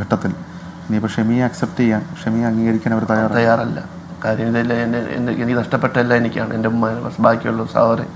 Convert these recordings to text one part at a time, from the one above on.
ഘട്ടത്തിൽ. ഇനിയിപ്പോൾ ഷെമിയെ അക്സെപ്റ്റ് ചെയ്യാൻ ഷെമിയെ അംഗീകരിക്കാൻ അവർ തയ്യാറ തയ്യാറല്ല. കാര്യം ഇതെല്ലാം എന്റെ എന്റെ എനിക്ക് നഷ്ടപ്പെട്ടെല്ലാം എനിക്കാണ്. എന്റെ ഉമ്മ ബാക്കിയുള്ള സഹോദരൻ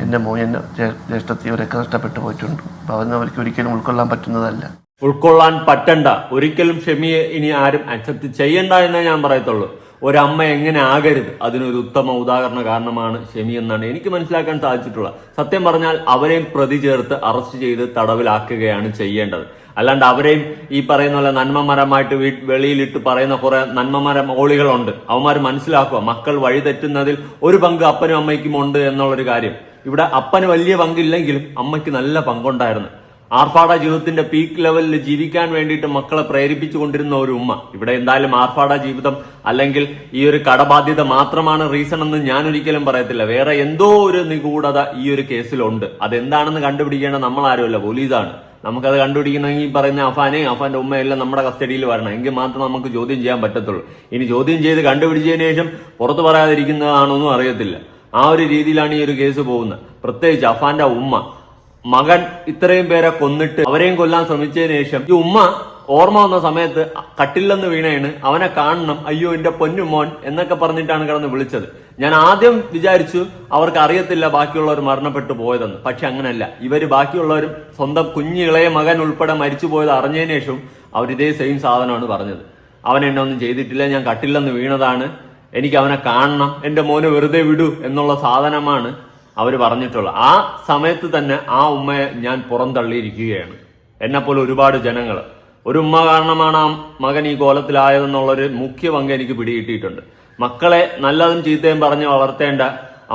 എന്റെ മോൻ എന്റെ ജ്യേ- ജ്യേഷ്ഠത്തി അവരൊക്കെ നഷ്ടപ്പെട്ടു പോയിട്ടുണ്ട്. അപ്പോൾ അതൊന്നും അവർക്ക് ഒരിക്കലും ഉൾക്കൊള്ളാൻ പറ്റുന്നതല്ല. ഉൾക്കൊള്ളാൻ പറ്റണ്ട. ഒരിക്കലും ക്ഷമിയെ ഇനി ആരും അക്സെപ്റ്റ് ചെയ്യണ്ട എന്നേ ഞാൻ പറയത്തുള്ളൂ. ഒരമ്മ എങ്ങനെ ആകരുത്? അതിനൊരു ഉത്തമ ഉദാഹരണ കാരണമാണ് ഷെമി എന്നാണ് എനിക്ക് മനസ്സിലാക്കാൻ സാധിച്ചിട്ടുള്ളത് സത്യം പറഞ്ഞാൽ അവരെയും പ്രതി ചേർത്ത് അറസ്റ്റ് ചെയ്ത് തടവിലാക്കുകയാണ് ചെയ്യേണ്ടത്. അല്ലാണ്ട് അവരെയും ഈ പറയുന്ന പോലെ നന്മമരമായിട്ട് വെളിയിലിട്ട് പറയുന്ന കുറെ നന്മമരം ഓളികളുണ്ട്. അവന്മാർ മനസ്സിലാക്കുക മക്കൾ വഴിതെറ്റുന്നതിൽ ഒരു പങ്ക് അപ്പനും അമ്മയ്ക്കും ഉണ്ട് എന്നുള്ളൊരു കാര്യം. ഇവിടെ അപ്പന് വലിയ പങ്കില്ലെങ്കിലും അമ്മയ്ക്ക് നല്ല പങ്കുണ്ടായിരുന്നു. ആർഭാട ജീവിതത്തിന്റെ പീക്ക് ലെവലിൽ ജീവിക്കാൻ വേണ്ടിയിട്ട് മക്കളെ പ്രേരിപ്പിച്ചു കൊണ്ടിരുന്ന ഒരു ഉമ്മ. ഇവിടെ എന്തായാലും ആർഭാട ജീവിതം അല്ലെങ്കിൽ ഈ ഒരു കടബാധ്യത മാത്രമാണ് റീസൺ എന്ന് ഞാൻ ഒരിക്കലും പറയത്തില്ല. വേറെ എന്തോ ഒരു നിഗൂഢത ഈ ഒരു കേസിലുണ്ട് അതെന്താണെന്ന് കണ്ടുപിടിക്കേണ്ട നമ്മൾ ആരുമല്ല പോലീസാണ്. നമുക്കത് കണ്ടുപിടിക്കണമെങ്കിൽ പറയുന്ന അഫാനെ അഫാന്റെ ഉമ്മയെല്ലാം നമ്മുടെ കസ്റ്റഡിയിൽ വരണം. എങ്കിൽ മാത്രമേ നമുക്ക് ചോദ്യം ചെയ്യാൻ പറ്റത്തുള്ളൂ. ഇനി ചോദ്യം ചെയ്ത് കണ്ടുപിടിച്ചതിന് ശേഷം പുറത്തു പറയാതിരിക്കുന്നതാണോന്നും അറിയത്തില്ല. ആ ഒരു രീതിയിലാണ് ഈ ഒരു കേസ് പോകുന്നത്. പ്രത്യേകിച്ച് അഫാന്റെ ഉമ്മ. മകൻ ഇത്രയും പേരെ കൊന്നിട്ട് അവരെയും കൊല്ലാൻ ശ്രമിച്ചതിന് ശേഷം ഈ ഉമ്മ ഓർമ്മ വന്ന സമയത്ത് കട്ടില്ലെന്ന് വീണേണ്. അവനെ കാണണം. അയ്യോ എന്റെ പൊന്നുമോൻ എന്നൊക്കെ പറഞ്ഞിട്ടാണ് കിടന്ന് വിളിച്ചത്. ഞാൻ ആദ്യം വിചാരിച്ചു അവർക്ക് അറിയത്തില്ല ബാക്കിയുള്ളവർ മരണപ്പെട്ടു പോയതെന്ന്. പക്ഷെ അങ്ങനല്ല. ഇവർ ബാക്കിയുള്ളവരും സ്വന്തം കുഞ്ഞു ഇളയ മകൻ ഉൾപ്പെടെ മരിച്ചു പോയത് അറിഞ്ഞതിന് ശേഷം അവർ ഇതേ സെയിം സാധനമാണ് പറഞ്ഞത്. അവൻ എന്നെ ഒന്നും ചെയ്തിട്ടില്ല. ഞാൻ കട്ടില്ലെന്ന് വീണതാണ്. എനിക്ക് അവനെ കാണണം. എന്റെ മോനെ വെറുതെ വിടൂ എന്നുള്ള സാധനമാണ് അവർ പറഞ്ഞിട്ടുള്ള ആ സമയത്ത് തന്നെ ആ ഉമ്മയെ ഞാൻ പുറന്തള്ളിയിരിക്കുകയാണ്. എന്നെപ്പോലെ ഒരുപാട് ജനങ്ങൾ ഒരു ഉമ്മ കാരണമാണ് ആ മകൻ ഈ കോലത്തിലായതെന്നുള്ളൊരു മുഖ്യ പങ്ക് എനിക്ക് പിടികിട്ടിയിട്ടുണ്ട്. മക്കളെ നല്ലതും ചീത്തയും പറഞ്ഞ് വളർത്തേണ്ട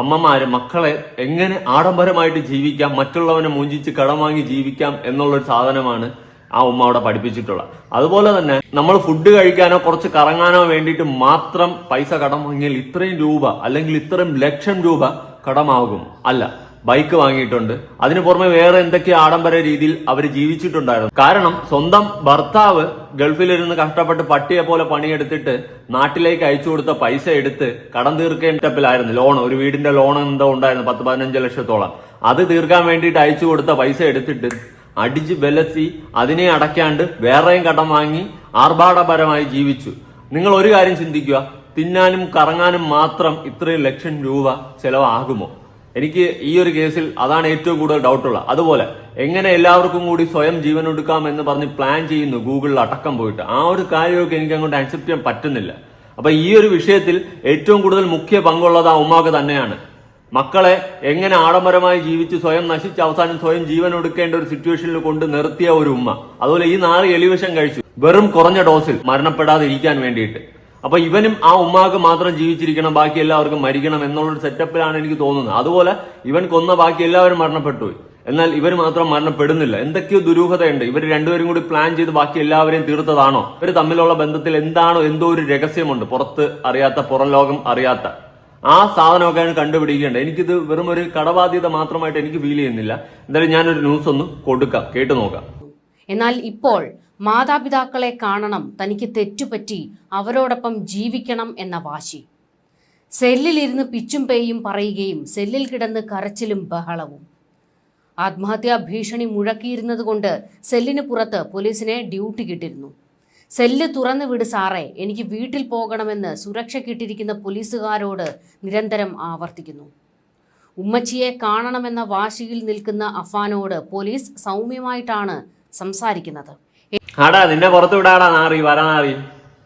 അമ്മമാര് മക്കളെ എങ്ങനെ ആഡംബരമായിട്ട് ജീവിക്കാം മറ്റുള്ളവനെ മൂഞ്ചിച്ച് കടം വാങ്ങി ജീവിക്കാം എന്നുള്ളൊരു സാധനമാണ് ആ ഉമ്മ അവിടെ പഠിപ്പിച്ചിട്ടുള്ളത്. അതുപോലെ തന്നെ നമ്മൾ ഫുഡ് കഴിക്കാനോ കുറച്ച് കറങ്ങാനോ വേണ്ടിയിട്ട് മാത്രം പൈസ കടം വാങ്ങിയാൽ ഇത്രയും രൂപ അല്ലെങ്കിൽ ഇത്രയും ലക്ഷം രൂപ കടമാകും. അല്ല ബൈക്ക് വാങ്ങിയിട്ടുണ്ട്. അതിനു പുറമെ വേറെ എന്തൊക്കെ ആഡംബര രീതിയിൽ അവർ ജീവിച്ചിട്ടുണ്ടായിരുന്നു. കാരണം സ്വന്തം ഭർത്താവ് ഗൾഫിലിരുന്ന് കഷ്ടപ്പെട്ട് പട്ടിയെ പോലെ പണിയെടുത്തിട്ട് നാട്ടിലേക്ക് അയച്ചു കൊടുത്ത പൈസ എടുത്ത് കടം തീർക്കേണ്ട സ്റ്റെപ്പിലായിരുന്നു ലോൺ ഒരു വീടിന്റെ ലോൺ എന്തോ ഉണ്ടായിരുന്നു പത്ത് പതിനഞ്ച് ലക്ഷത്തോളം. അത് തീർക്കാൻ വേണ്ടിയിട്ട് അയച്ചു കൊടുത്ത പൈസ എടുത്തിട്ട് അടിച്ച് ബലത്തി അതിനെ അടയ്ക്കാണ്ട് വേറെയും കടം വാങ്ങി ആർഭാടപരമായി ജീവിച്ചു. നിങ്ങൾ ഒരു കാര്യം ചിന്തിക്കുക. തിന്നാനും കറങ്ങാനും മാത്രം ഇത്രയും ലക്ഷം രൂപ ചെലവാകുമോ? എനിക്ക് ഈ ഒരു കേസിൽ അതാണ് ഏറ്റവും കൂടുതൽ ഡൗട്ടുള്ള അതുപോലെ എങ്ങനെ എല്ലാവർക്കും കൂടി സ്വയം ജീവൻ എടുക്കാം എന്ന് പറഞ്ഞ് പ്ലാൻ ചെയ്യുന്നു ഗൂഗിളിൽ അടക്കം പോയിട്ട്. ആ ഒരു കാര്യമൊക്കെ എനിക്ക് അങ്ങോട്ട് അക്സെപ്റ്റ് ചെയ്യാൻ പറ്റുന്നില്ല. അപ്പൊ ഈ ഒരു വിഷയത്തിൽ ഏറ്റവും കൂടുതൽ മുഖ്യ പങ്കുള്ളത് ആ ഉമ്മാക്ക് തന്നെയാണ്. മക്കളെ എങ്ങനെ ആഡംബരമായി ജീവിച്ച് സ്വയം നശിച്ച് അവസാനം സ്വയം ജീവൻ ഒടുക്കേണ്ട ഒരു സിറ്റുവേഷനിൽ കൊണ്ട് നിർത്തിയ ഒരു ഉമ്മ. അതുപോലെ ഈ നാല് എലിവിഷം കഴിച്ചു. വെറും കുറഞ്ഞ ഡോസിൽ മരണപ്പെടാതെ ഇരിക്കാൻ വേണ്ടിയിട്ട്. അപ്പൊ ഇവനും ആ ഉമ്മാക്ക് മാത്രം ജീവിച്ചിരിക്കണം ബാക്കി എല്ലാവർക്കും മരിക്കണം എന്നുള്ളൊരു സെറ്റപ്പിലാണ് എനിക്ക് തോന്നുന്നത്. അതുപോലെ ഇവൻ കൊന്ന ബാക്കി എല്ലാവരും മരണപ്പെട്ടു എന്നാൽ ഇവർ മാത്രം മരണപ്പെടുന്നില്ല. എന്തൊക്കെയോ ദുരൂഹതയുണ്ട്. ഇവർ രണ്ടുപേരും കൂടി പ്ലാൻ ചെയ്ത് ബാക്കി എല്ലാവരെയും തീർത്തതാണോ? ഇവർ തമ്മിലുള്ള ബന്ധത്തിൽ എന്താണോ എന്തോ ഒരു രഹസ്യമുണ്ട്. പുറത്ത് അറിയാത്ത പുറം ലോകം അറിയാത്ത. ആ സാധനമൊക്കെയാണ് കണ്ടുപിടിക്കേണ്ടത്. എനിക്കിത് വെറും ഒരു കടബാധ്യത മാത്രമായിട്ട് എനിക്ക് ഫീൽ ചെയ്യുന്നില്ല. എന്തായാലും ഞാനൊരു ന്യൂസ് ഒന്ന് കൊടുക്കാം. കേട്ടു നോക്കാം. എന്നാൽ ഇപ്പോൾ മാതാപിതാക്കളെ കാണണം തനിക്ക് തെറ്റുപറ്റി അവരോടൊപ്പം ജീവിക്കണം എന്ന വാശി. സെല്ലിലിരുന്ന് പിച്ചും പേയും പറയുകയും സെല്ലിൽ കിടന്ന് കരച്ചിലും ബഹളവും. ആത്മഹത്യാ ഭീഷണി മുഴക്കിയിരുന്നത് കൊണ്ട് സെല്ലിന് പുറത്ത് പോലീസിനെ ഡ്യൂട്ടി കിട്ടിരുന്നു സെല്ല് തുറന്നു വിട് സാറേ എനിക്ക് വീട്ടിൽ പോകണമെന്ന് സുരക്ഷ കിട്ടിയിരിക്കുന്ന പോലീസുകാരോട് നിരന്തരം ആവർത്തിക്കുന്നു. ഉമ്മച്ചിയെ കാണണമെന്ന വാശിയിൽ നിൽക്കുന്ന അഫാനോട് പോലീസ് സൗമ്യമായിട്ടാണ് സംസാരിക്കുന്നത്. ആടാ നിന്നെ പുറത്ത് വിടാടാ നാറി വരനാറി.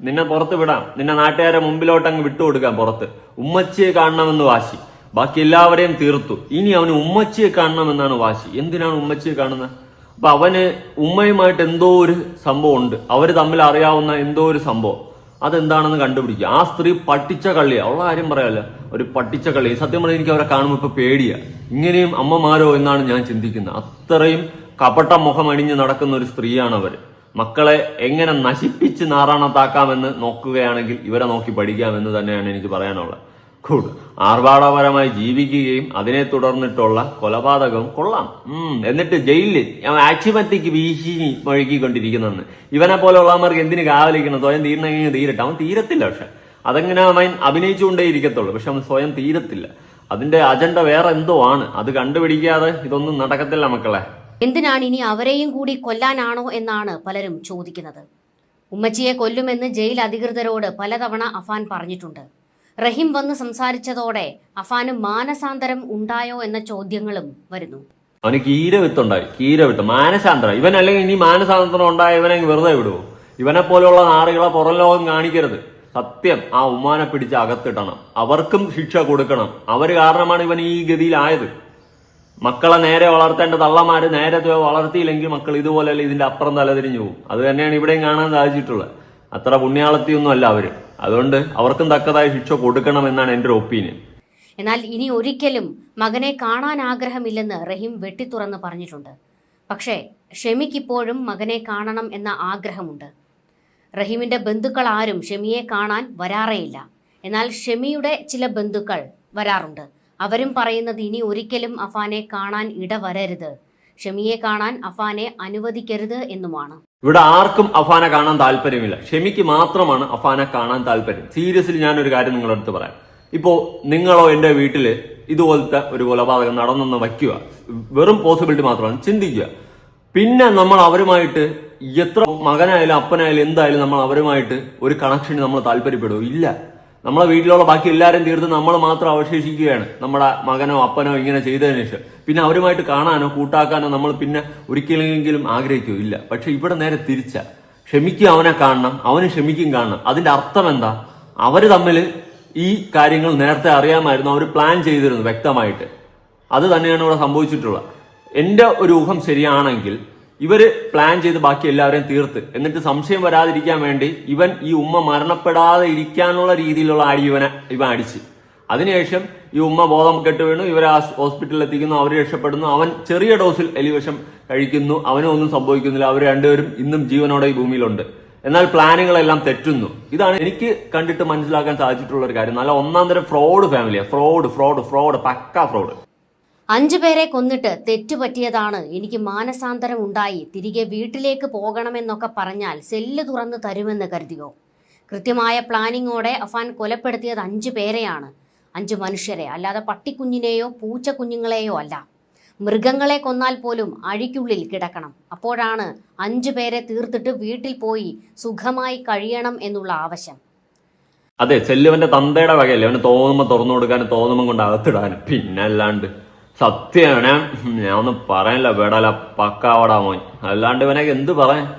നിന്നെ പുറത്ത് വിടാം. നിന്നെ നാട്ടുകാരെ മുമ്പിലോട്ട് അങ്ങ് വിട്ടുകൊടുക്കാം പുറത്ത്. ഉമ്മച്ചിയെ കാണണമെന്ന് വാശി. ബാക്കി എല്ലാവരെയും തീർത്തു. ഇനി അവന് ഉമ്മച്ചിയെ കാണണമെന്നാണ് വാശി. എന്തിനാണ് ഉമ്മച്ചിയെ കാണുന്നത് അപ്പൊ അവന് ഉമ്മയുമായിട്ട് എന്തോ ഒരു സംഭവം ഉണ്ട്. അവർ തമ്മിൽ അറിയാവുന്ന എന്തോ ഒരു സംഭവം. അതെന്താണെന്ന് കണ്ടുപിടിക്കുക. ആ സ്ത്രീ പട്ടിച്ച കള്ളി ഉള്ള കാര്യം പറയാല്ല. ഒരു പട്ടിച്ച കള്ളി. സത്യം പറഞ്ഞാൽ എനിക്ക് അവരെ കാണുമ്പോൾ ഇപ്പൊ പേടിയാ. ഇങ്ങനെയും അമ്മമാരോ എന്നാണ് ഞാൻ ചിന്തിക്കുന്നത്. അത്രയും കപട്ട മുഖം അണിഞ്ഞ് നടക്കുന്ന ഒരു സ്ത്രീയാണ് അവർ മക്കളെ എങ്ങനെ നശിപ്പിച്ച് നാറാണത്താക്കാമെന്ന് നോക്കുകയാണെങ്കിൽ ഇവരെ നോക്കി പഠിക്കാമെന്ന് തന്നെയാണ് എനിക്ക് പറയാനുള്ളത്. ഗുഡ് ആർഭാടപരമായി ജീവിക്കുകയും അതിനെ തുടർന്നിട്ടുള്ള കൊലപാതകവും കൊള്ളാം. എന്നിട്ട് ജയിലിൽ ആക്ഷിമത്തിക്ക് വീശി മഴുകിക്കൊണ്ടിരിക്കുന്നെന്ന്. ഇവനെ പോലെയുള്ളവന്മാർക്ക് എന്തിന് കാവലിക്കണം സ്വയം തീരണമെങ്കിൽ തീരട്ടെ. അവൻ തീരത്തില്ല പക്ഷെ. അതെങ്ങനെ അവൻ അഭിനയിച്ചുകൊണ്ടേ ഇരിക്കത്തുള്ളൂ. പക്ഷെ അവൻ സ്വയം തീരത്തില്ല. അതിന്റെ അജണ്ട വേറെ എന്തോ ആണ്. അത് കണ്ടുപിടിക്കാതെ ഇതൊന്നും നടക്കത്തില്ല മക്കളെ. എന്തിനാണ് ഇനി അവരെയും കൂടി കൊല്ലാനാണോ എന്നാണ് പലരും ചോദിക്കുന്നത്. ഉമ്മച്ചിയെ കൊല്ലുമെന്ന് ജയിൽ അധികൃതരോട് പലതവണ അഫാൻ പറഞ്ഞിട്ടുണ്ട്. റഹീം വന്ന് സംസാരിച്ചതോടെ അഫാന് മാനസാന്തരം ഉണ്ടായോ എന്ന ചോദ്യങ്ങളും വരുന്നു. അവന് കീര വിത്തുണ്ടായി. കീര വിത്ത്. മാനസാന്തരം. ഇവൻ അല്ലെങ്കിൽ ഇനി മാനസാന്തരം ഉണ്ടായ ഇവനെ വെറുതെ വിടുവോ? ഇവനെ പോലെയുള്ള നാറികളെ പുറം ലോകം കാണിക്കരുത്. സത്യം ആ ഉമ്മാനെ പിടിച്ച് അകത്തിടണം. അവർക്കും ശിക്ഷ കൊടുക്കണം. അവർ കാരണമാണ് ഇവൻ ഈ ഗതിയിലായത്. മക്കളെ നേരെ വളർത്തേണ്ട തള്ളമാര് നേരെ വളർത്തിയില്ലെങ്കിൽ മക്കൾ ഇതുപോലെയല്ല ഇതിന്റെ അപ്പുറം തലതിരിഞ്ഞു പോകും. അത് തന്നെയാണ് ഇവിടെയും കാണാൻ സാധിച്ചിട്ടുള്ളത്. അത്ര പുണ്യാളത്തിയൊന്നും അല്ല അവർ. അതുകൊണ്ട് അവർക്കും തക്കതായ ശിക്ഷ കൊടുക്കണം എന്നാണ് എന്റെ ഒരു ഒപ്പീനിയൻ. എന്നാൽ ഇനി ഒരിക്കലും മകനെ കാണാൻ ആഗ്രഹമില്ലെന്ന് റഹീം വെട്ടിത്തുറന്ന് പറഞ്ഞിട്ടുണ്ട്. പക്ഷേ ഷെമിക്കിപ്പോഴും മകനെ കാണണം എന്ന ആഗ്രഹമുണ്ട്. റഹീമിന്റെ ബന്ധുക്കൾ ആരും ഷെമിയെ കാണാൻ വരാറേയില്ല. എന്നാൽ ഷെമിയുടെ ചില ബന്ധുക്കൾ വരാറുണ്ട്. അവരും പറയുന്നത് ഇനി ഒരിക്കലും അഫാനെ കാണാൻ ഇടവരരുത്. ഷെമിയെ കാണാൻ അഫാനെ അനുവദിക്കരുത് എന്നുമാണ്. ഇവിടെ ആർക്കും അഫാനെ കാണാൻ താല്പര്യമില്ല. ഷെമിക്ക് മാത്രമാണ് അഫാനെ കാണാൻ താല്പര്യം. സീരിയസ്ലി ഒരു കാര്യം നിങ്ങളുടെ അടുത്ത് പറയാം. ഇപ്പോ നിങ്ങളോ എന്റെ വീട്ടിൽ ഇതുപോലത്തെ ഒരു കൊലപാതകം നടന്നെന്ന് വയ്ക്കുക. വെറും പോസിബിലിറ്റി മാത്രമാണ്. ചിന്തിക്കുക. പിന്നെ നമ്മൾ അവരുമായിട്ട് എത്ര മകനായാലും അപ്പനായാലും എന്തായാലും നമ്മൾ അവരുമായിട്ട് ഒരു കണക്ഷന് നമ്മൾ താല്പര്യപ്പെടുമോ ഇല്ല. നമ്മളെ വീട്ടിലുള്ള ബാക്കി എല്ലാവരും തീർത്ത് നമ്മൾ മാത്രം അവശേഷിക്കുകയാണ്. നമ്മുടെ മകനോ അപ്പനോ ഇങ്ങനെ ചെയ്തതിന് ശേഷം. പിന്നെ അവരുമായിട്ട് കാണാനോ കൂട്ടാക്കാനോ നമ്മൾ പിന്നെ ഒരിക്കലെങ്കിലും ആഗ്രഹിക്കൂ ഇല്ല. പക്ഷെ ഇവിടെ നേരെ തിരിച്ച. ക്ഷമിക്കും അവനെ കാണണം അവന് ക്ഷമിക്കും കാണണം. അതിന്റെ അർത്ഥം എന്താ? അവർ തമ്മിൽ ഈ കാര്യങ്ങൾ നേരത്തെ അറിയാമായിരുന്നു അവർ പ്ലാൻ ചെയ്തിരുന്നു വ്യക്തമായിട്ട്. അത് തന്നെയാണ് ഇവിടെ സംഭവിച്ചിട്ടുള്ളത്. എന്റെ ഒരു ഊഹം ശരിയാണെങ്കിൽ ഇവർ പ്ലാൻ ചെയ്ത് ബാക്കി എല്ലാവരെയും തീർത്ത്. എന്നിട്ട് സംശയം വരാതിരിക്കാൻ വേണ്ടി ഇവൻ ഈ ഉമ്മ മരണപ്പെടാതെ ഇരിക്കാനുള്ള രീതിയിലുള്ള അടി ഇവനെ ഇവൻ അടിച്ച്. അതിനുശേഷം ഈ ഉമ്മ ബോധം കെട്ട് വീണു ഇവരെ ഹോസ്പിറ്റലിൽ എത്തിക്കുന്നു അവർ രക്ഷപ്പെടുന്നു. അവൻ ചെറിയ ഡോസിൽ എലിവിഷം കഴിക്കുന്നു. അവനും ഒന്നും സംഭവിക്കുന്നില്ല. അവർ രണ്ടുപേരും ഇന്നും ജീവനോടെ ഈ ഭൂമിയിലുണ്ട്. എന്നാൽ പ്ലാനുകളെല്ലാം തെറ്റുന്നു. ഇതാണ് എനിക്ക് കണ്ടിട്ട് മനസ്സിലാക്കാൻ സാധിച്ചിട്ടുള്ള ഒരു കാര്യം. നല്ല ഒന്നാം തരം ഫ്രോഡ് ഫാമിലിയാണ് ഫ്രോഡ് ഫ്രോഡ് ഫ്രോഡ് പക്ക ഫ്രോഡ് അഞ്ചു പേരെ കൊന്നിട്ട് തെറ്റുപറ്റിയതാണ്. എനിക്ക് മാനസാന്തരം ഉണ്ടായി. തിരികെ വീട്ടിലേക്ക് പോകണമെന്നൊക്കെ പറഞ്ഞാൽ സെല്ല് തുറന്ന് തരുമെന്ന് കരുതിയോ? കൃത്യമായ പ്ലാനിങ്ങോടെ അഫാൻ കൊലപ്പെടുത്തിയത് അഞ്ചു പേരെയാണ്. അഞ്ച് മനുഷ്യരെ. അല്ലാതെ പട്ടിക്കുഞ്ഞിനെയോ പൂച്ച കുഞ്ഞുങ്ങളെയോ അല്ല. മൃഗങ്ങളെ കൊന്നാൽ പോലും അഴിക്കുള്ളിൽ കിടക്കണം. അപ്പോഴാണ് അഞ്ചു പേരെ തീർത്തിട്ട് വീട്ടിൽ പോയി സുഖമായി കഴിയണം എന്നുള്ള ആവശ്യം. അതെ സെല്ലുവന്റെ തന്തയുടെ വകയല്ലേ. അവന് തോന്നുമ്പോൾ തുറന്നു കൊടുക്കാനും തോന്നുമ്പോൾ കൊണ്ട് അകത്തിടാനും. പിന്നെ അല്ലാണ്ട് സത്യമാണ് ഞാൻ ഒന്നും പറയാനില്ല വേടാല പക്കാവടാ മോൻ. അല്ലാണ്ട് ഇവനൊക്കെ എന്ത് പറയാൻ?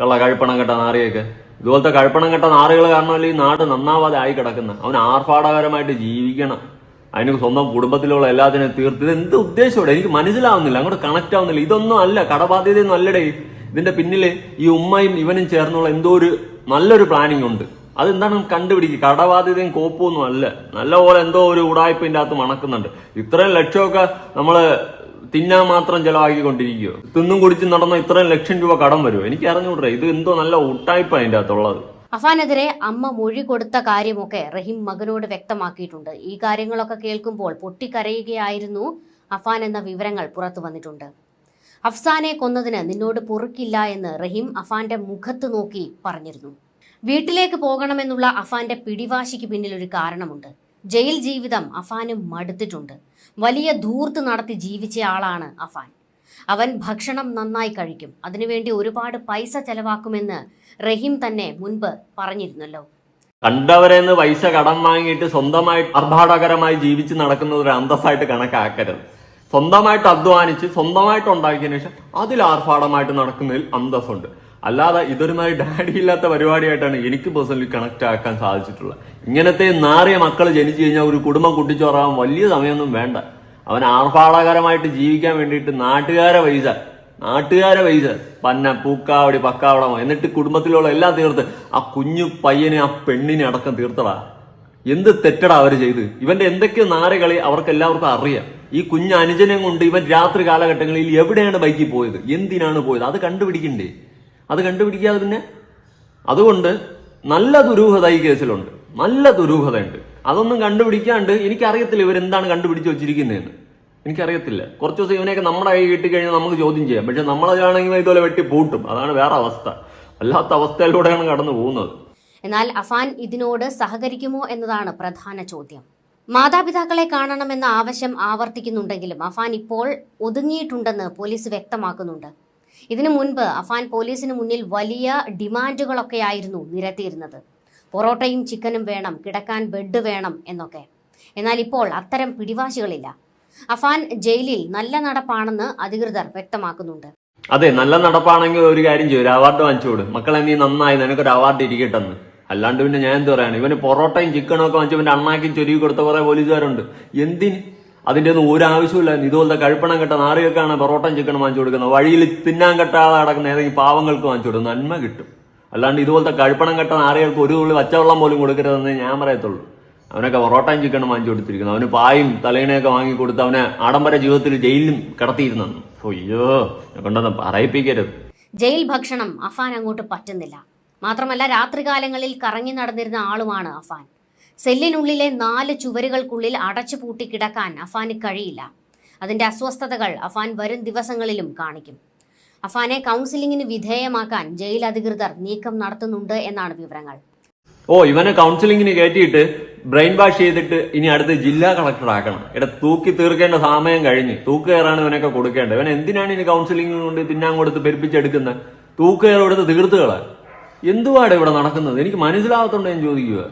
കള്ള കഴുപ്പണം കെട്ട നാറിയൊക്കെ. ഇതുപോലത്തെ കഴുപ്പണം കെട്ട നാറുകൾ കാരണമല്ലേ ഈ നാട് നന്നാവാതെ ആയി കിടക്കുന്ന. അവൻ ആർഭാടകരമായിട്ട് ജീവിക്കണം. അതിന് സ്വന്തം കുടുംബത്തിലുള്ള എല്ലാത്തിനും തീർത്ത്. ഇത് എന്ത് ഉദ്ദേശമോടെ എനിക്ക് മനസ്സിലാവുന്നില്ല. അങ്ങോട്ട് കണക്ട് ആവുന്നില്ല. ഇതൊന്നും അല്ല. കടബാധ്യതയൊന്നും അല്ലടേ. ഇതിന്റെ പിന്നിൽ ഈ ഉമ്മയും ഇവനും ചേർന്നുള്ള എന്തോ ഒരു നല്ലൊരു പ്ലാനിങ് ഉണ്ട്. അതെന്താണ് കണ്ടുപിടിക്കുക? കടബാധ്യതയും കോപ്പൊന്നും അല്ല. നല്ലപോലെ എന്തോ ഒരു ഉടായ്പ ഇതിന്റെ അകത്ത് മണക്കുന്നുണ്ട്. ഇത്രയും ലക്ഷമൊക്കെ നമ്മൾ തിന്നാൻ മാത്രം ചെലവാക്കിക്കൊണ്ടിരിക്കുകയോ തിന്നും കുടിച്ചും നടന്ന ഇത്രയും ലക്ഷം രൂപ കടം വരുമോ എനിക്ക് അറിഞ്ഞുകൂടെ ഇത് എന്തോ നല്ല ഉട്ടായ്പ അതിന്റെ അകത്തുള്ളത്. അഫാനെതിരെ അമ്മ മൊഴി കൊടുത്ത കാര്യമൊക്കെ റഹീം മകനോട് വ്യക്തമാക്കിയിട്ടുണ്ട്. ഈ കാര്യങ്ങളൊക്കെ കേൾക്കുമ്പോൾ പൊട്ടിക്കരയുകയായിരുന്നു അഫാൻ എന്ന വിവരങ്ങൾ പുറത്തു വന്നിട്ടുണ്ട്. അഫ്സാനെ കൊന്നതിന് നിന്നോട് പൊറുക്കില്ല എന്ന് റഹീം അഫാന്റെ മുഖത്ത് നോക്കി പറഞ്ഞിരുന്നു. വീട്ടിലേക്ക് പോകണമെന്നുള്ള അഫാന്റെ പിടിവാശിക്ക് പിന്നിൽ ഒരു കാരണമുണ്ട്. ജയിൽ ജീവിതം അഫാന് മടുത്തിട്ടുണ്ട്. വലിയ ധൂർത്ത് നടത്തി ജീവിച്ച ആളാണ് അഫാൻ. അവൻ ഭക്ഷണം നന്നായി കഴിക്കും. അതിനുവേണ്ടി ഒരുപാട് പൈസ ചെലവാക്കുമെന്ന് റഹീം തന്നെ മുൻപ് പറഞ്ഞിരുന്നല്ലോ. കണ്ടവരെന്ന് പൈസ കടം വാങ്ങിയിട്ട് സ്വന്തമായി അർഭാടകരമായി ജീവിച്ച് നടക്കുന്നത് ഒരു അന്തസ്സായിട്ട് കണക്കാക്കരുത്. സ്വന്തമായിട്ട് അധ്വാനിച്ച് സ്വന്തമായിട്ട് ഉണ്ടാക്കിയതിനു ശേഷം അതിൽ ആർഭാടമായിട്ട് നടക്കുന്നതിൽ അന്തസ്സുണ്ട്. അല്ലാതെ ഇതൊരുമാതിരി ഡാഡി ഇല്ലാത്ത പരിപാടിയായിട്ടാണ് എനിക്ക് പേഴ്സണലി കണക്ട് ആക്കാൻ സാധിച്ചിട്ടുള്ളത്. ഇങ്ങനത്തെ നാറിയ മക്കൾ ജനിച്ചു കഴിഞ്ഞാൽ ഒരു കുടുംബം കുട്ടിച്ചോറാൻ വലിയ സമയമൊന്നും വേണ്ട. അവൻ ആർഭാടകരമായിട്ട് ജീവിക്കാൻ വേണ്ടിയിട്ട് നാട്ടുകാരെ പൈസ നാട്ടുകാരെ പൈസ പന്ന പൂക്കാവടി പക്കാവടമോ എന്നിട്ട് കുടുംബത്തിലുള്ള എല്ലാം തീർത്ത്. ആ കുഞ്ഞു പയ്യനെ ആ പെണ്ണിനെ അടക്കം തീർത്തടാ. എന്ത് തെറ്റടാ അവർ ചെയ്ത്? ഇവന്റെ എന്തൊക്കെ നാരകളി അവർക്ക് എല്ലാവർക്കും അറിയാം. ഈ കുഞ്ഞ് അനുജനം കൊണ്ട് ഇവൻ രാത്രി കാലഘട്ടങ്ങളിൽ എവിടെയാണ് ബൈക്കിൽ പോയത്? എന്തിനാണ് പോയത്? അത് കണ്ടുപിടിക്കണ്ടേ? അത് കണ്ടുപിടിക്കാതെ പിന്നെ അതുകൊണ്ട് നല്ല ദുരൂഹത ഈ കേസിലുണ്ട്. നല്ല ദുരൂഹതയുണ്ട്. അതൊന്നും കണ്ടുപിടിക്കാണ്ട് എനിക്കറിയത്തില്ല ഇവരെന്താണ് കണ്ടുപിടിച്ച് വെച്ചിരിക്കുന്നതെന്ന്. എനിക്കറിയത്തില്ല. കുറച്ച് ദിവസം ഇവനെയൊക്കെ നമ്മുടെ കൈ കിട്ടിക്കഴിഞ്ഞാൽ നമുക്ക് ചോദ്യം ചെയ്യാം. പക്ഷെ നമ്മളതിലാണെങ്കിൽ ഇതുപോലെ വെട്ടി പൂട്ടും അതാണ് വേറെ അവസ്ഥ. അല്ലാത്ത അവസ്ഥയിലൂടെയാണ് കടന്നു പോകുന്നത്. എന്നാൽ അഫാൻ ഇതിനോട് സഹകരിക്കുമോ എന്നതാണ് പ്രധാന ചോദ്യം. മാതാപിതാക്കളെ കാണണമെന്ന ആവശ്യം ആവർത്തിക്കുന്നുണ്ടെങ്കിലും അഫാൻ ഇപ്പോൾ ഒതുങ്ങിയിട്ടുണ്ടെന്ന് പോലീസ് വ്യക്തമാക്കുന്നുണ്ട്. ഇതിനു മുൻപ് അഫാൻ പോലീസിന് മുന്നിൽ വലിയ ഡിമാൻഡുകളൊക്കെയായിരുന്നു നിരത്തിയിരുന്നത്. പൊറോട്ടയും ചിക്കനും വേണം കിടക്കാൻ ബെഡ് വേണം എന്നൊക്കെ. എന്നാൽ ഇപ്പോൾ അത്തരം പിടിവാശികളില്ല. അഫാൻ ജയിലിൽ നല്ല നടപ്പാണെന്ന് അധികൃതർ വ്യക്തമാക്കുന്നുണ്ട്. അതെ നല്ല നടപ്പാണെങ്കിൽ ഒരു കാര്യം ചെയ്യും ഒരു അവാർഡ് വാങ്ങിച്ചു കൊടു. മക്കളെ നീ നന്നായി നിനക്കൊരു അവാർഡ് ഇരിക്കട്ടെന്ന്. അല്ലാണ്ട് പിന്നെ ഞാൻ എന്ത് പറയാണ് ഇവന് പൊറോട്ടയും ചിക്കനും ഒക്കെ വാങ്ങിച്ചു ഇവന്റെ അണ്ണാക്കി ചൊരുക്കി കൊടുത്ത കുറെ പോലീസുകാരുണ്ട്. എന്തിന്? അതിന്റെ ഒന്നും ഒരു ആവശ്യമില്ലായിരുന്നു ഇതുപോലത്തെ കഴുപ്പണം കെട്ട നാറികൾക്കാണ് പൊറോട്ടയും ചിക്കൻ വാങ്ങിച്ചു കൊടുക്കുന്നത്. വഴിയിൽ തിന്നാൻ കെട്ടാതെ നടക്കുന്ന ഏതെങ്കിലും പാവങ്ങൾക്ക് വാങ്ങിച്ചു കൊടുക്കും നന്മ കിട്ടും. അല്ലാണ്ട് ഇതുപോലത്തെ കഴുപ്പണം കെട്ട നാറികൾക്ക് ഒരു തുള്ളി വച്ചവെള്ളം പോലും കൊടുക്കരുതെന്ന് ഞാൻ പറയത്തുള്ളൂ. അവനൊക്കെ പൊറോട്ടയും ചിക്കനും വാങ്ങിച്ചു കൊടുത്തിരിക്കുന്നു. അവന് പായും തലേണയൊക്കെ വാങ്ങി കൊടുത്ത് അവനെ ആഡംബര ജീവിതത്തിൽ ജയിലിലും കിടത്തിയിരുന്നു അയ്യോ കൊണ്ടൊന്നും പറയിപ്പിക്കരുത്. ജയിൽ ഭക്ഷണം അഫാൻ അങ്ങോട്ട് പറ്റുന്നില്ല. മാത്രമല്ല രാത്രികാലങ്ങളിൽ കറങ്ങി നടന്നിരുന്ന ആളുമാണ് അഫാൻ. സെല്ലിനുള്ളിലെ നാല് ചുവരുകൾക്കുള്ളിൽ അടച്ചുപൂട്ടി കിടക്കാൻ അഫാന് കഴിയില്ല. അതിന്റെ അസ്വസ്ഥതകൾ അഫാൻ വരും ദിവസങ്ങളിലും കാണിക്കും. അഫാനെ കൗൺസിലിംഗിന് വിധേയമാക്കാൻ ജയിൽ അധികൃതർ നീക്കം നടത്തുന്നുണ്ട് എന്നാണ് വിവരങ്ങൾ. ഓ ഇവനെ കൗൺസിലിംഗിന് കയറ്റിയിട്ട് ബ്രെയിൻ വാഷ് ചെയ്തിട്ട് ഇനി അടുത്ത് ജില്ലാ കളക്ടർ ആക്കണം. ഇവിടെ തൂക്കി തീർക്കേണ്ട സമയം കഴിഞ്ഞ്. തൂക്കുകയറാണ് ഇവനൊക്കെ കൊടുക്കേണ്ടത്. ഇവൻ എന്തിനാണ് ഇനി കൗൺസിലിംഗ് കൊണ്ട് തിന്നാൻ കൊടുത്ത് പെരുപ്പിച്ചെടുക്കുന്നത് തൂക്കുകയറെടുത്ത് തീർത്തുകളാ എന്തുവാണ് ഇവിടെ നടക്കുന്നത്? എനിക്ക് മനസ്സിലാകത്തോണ്ട് ഞാൻ ചോദിക്കുക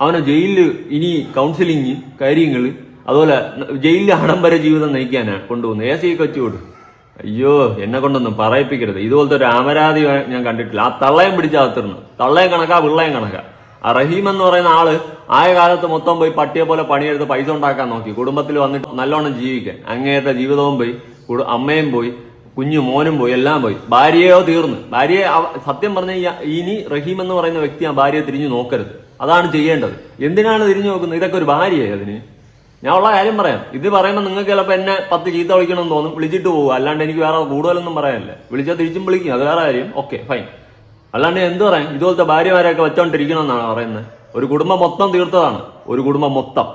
അവനെ ജയിലിൽ ഇനി കൗൺസിലിങ് കാര്യങ്ങൾ അതുപോലെ ജയിലിൽ ആഡംബര ജീവിതം നയിക്കാനാണ് കൊണ്ടുപോകുന്നത് എ സി കൊച്ചുകൂട് അയ്യോ എന്നെ കൊണ്ടൊന്നും പറയിപ്പിക്കരുത്. ഇതുപോലത്തെ ഒരു അമരാധി ഞാൻ കണ്ടിട്ടില്ല. ആ തള്ളയം പിടിച്ചാത്തിരുന്നു തള്ളയം കണക്കാ വിള്ളയം കണക്കാ. ആ റഹീം എന്ന് പറയുന്ന ആൾ ആയ കാലത്ത് മൊത്തം പോയി പട്ടിയെ പോലെ പണിയെടുത്ത് പൈസ ഉണ്ടാക്കാൻ നോക്കി. കുടുംബത്തിൽ വന്നിട്ട് നല്ലോണം ജീവിക്കാൻ. അങ്ങേത്തെ ജീവിതവും പോയി. അമ്മയും പോയി. കുഞ്ഞു മോനും പോയി. എല്ലാം പോയി. ഭാര്യയോ തീർന്നു. ഭാര്യയെ സത്യം പറഞ്ഞ ഇനി റഹീം എന്ന് പറയുന്ന വ്യക്തി ആ ഭാര്യയെ തിരിഞ്ഞു നോക്കരുത്. അതാണ് ചെയ്യേണ്ടത്. എന്തിനാണ് തിരിഞ്ഞു നോക്കുന്നത്? ഇതൊക്കെ ഒരു ഭാര്യയായി അതിന്. ഞാൻ ഉള്ള കാര്യം പറയാം. ഇത് പറയുമ്പോൾ നിങ്ങൾക്ക് ചിലപ്പോൾ എന്നെ പത്ത് ചീത്ത വിളിക്കണമെന്ന് തോന്നും. വിളിച്ചിട്ട് പോകും അല്ലാണ്ട് എനിക്ക് വേറെ കൂടുതലൊന്നും പറയാനില്ല. വിളിച്ചാൽ തിരിച്ചും വിളിക്കും. അത് വേറെ കാര്യം. Okay fine. അല്ലാണ്ട് എന്ത് പറയാം? ഇതുപോലത്തെ ഭാര്യമാരെയൊക്കെ വെച്ചോണ്ടിരിക്കണമെന്നാണ് പറയുന്നത്. ഒരു കുടുംബം മൊത്തം തീർത്തതാണ്. ഒരു കുടുംബം മൊത്തം.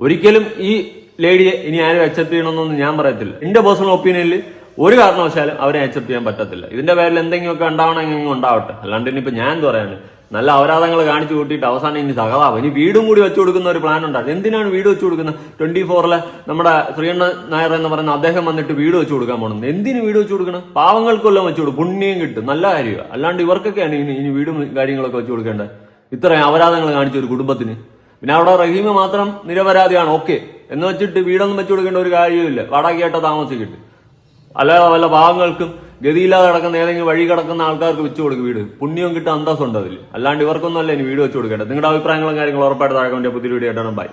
ഒരിക്കലും ഈ ലേഡിയെ ഇനി ആരും അക്സെപ്റ്റ് ചെയ്യണമെന്നൊന്നും ഞാൻ പറയത്തില്ല. എന്റെ പേഴ്സണൽ ഒപ്പീനിയനിൽ ഒരു കാരണവശാലും അവരെ അക്സെപ്റ്റ് ചെയ്യാൻ പറ്റത്തില്ല. ഇതിന്റെ പേരിൽ എന്തെങ്കിലുമൊക്കെ ഉണ്ടാവണമെങ്കിൽ ഉണ്ടാവട്ടെ. അല്ലാണ്ട് ഇനിയിപ്പോൾ ഞാൻ എന്ത് പറയാന്? നല്ല അപരാധങ്ങൾ കാണിച്ചു കൂട്ടിയിട്ട് അവസാനം ഇനി സഹതാപം. ഇനി വീടും കൂടി വെച്ചു കൊടുക്കുന്ന ഒരു പ്ലാൻ ഉണ്ടായിരുന്നു എന്തിനാണ് വീട് വെച്ചു കൊടുക്കുന്നത്? ട്വന്റി ഫോറിലെ നമ്മുടെ ശ്രീകണ്ഠ നായർ എന്ന് പറയുന്ന അദ്ദേഹം വന്നിട്ട് വീട് വെച്ചു കൊടുക്കാൻ പോകണം എന്തിന് വീട് വെച്ചു കൊടുക്കണം? പാവങ്ങൾക്കെല്ലാം വെച്ചു കൊടുക്കും. പുണ്യം കിട്ടും. നല്ല കാര്യമാണ് അല്ലാണ്ട് ഇവർക്കൊക്കെയാണ് ഇനി ഇനി വീടും കാര്യങ്ങളൊക്കെ വെച്ചു കൊടുക്കേണ്ടത്. ഇത്രയും അപരാധങ്ങൾ കാണിച്ച ഒരു കുടുംബത്തിന്. പിന്നെ അവിടെ റഹീമ് മാത്രം നിരപരാധിയാണ്. ഓക്കെ. എന്ന് വെച്ചിട്ട് വീടൊന്നും വെച്ചു കൊടുക്കേണ്ട ഒരു കാര്യമില്ല വാടകയായിട്ട് താമസിക്കട്ടെ. അല്ലാതെ വല്ല പാവങ്ങൾക്കും ഗതിയില്ലാതെ കിടക്കുന്ന ഏതെങ്കിലും വഴി കിടക്കുന്ന ആൾക്കാർക്ക് വെച്ചു കൊടുക്കും വീട്. പുണ്യവും കിട്ടും അന്തസ്സുണ്ട് അതിൽ അല്ലാണ്ട് ഇവർക്കൊന്നും അല്ല ഇനി വീട് വെച്ചു കൊടുക്കേണ്ടത്. നിങ്ങളുടെ അഭിപ്രായങ്ങളും കാര്യങ്ങളും ഉറപ്പായിട്ട് താഴെ പുതിയ വീഡിയോ ആയിട്ടാണ് ബൈ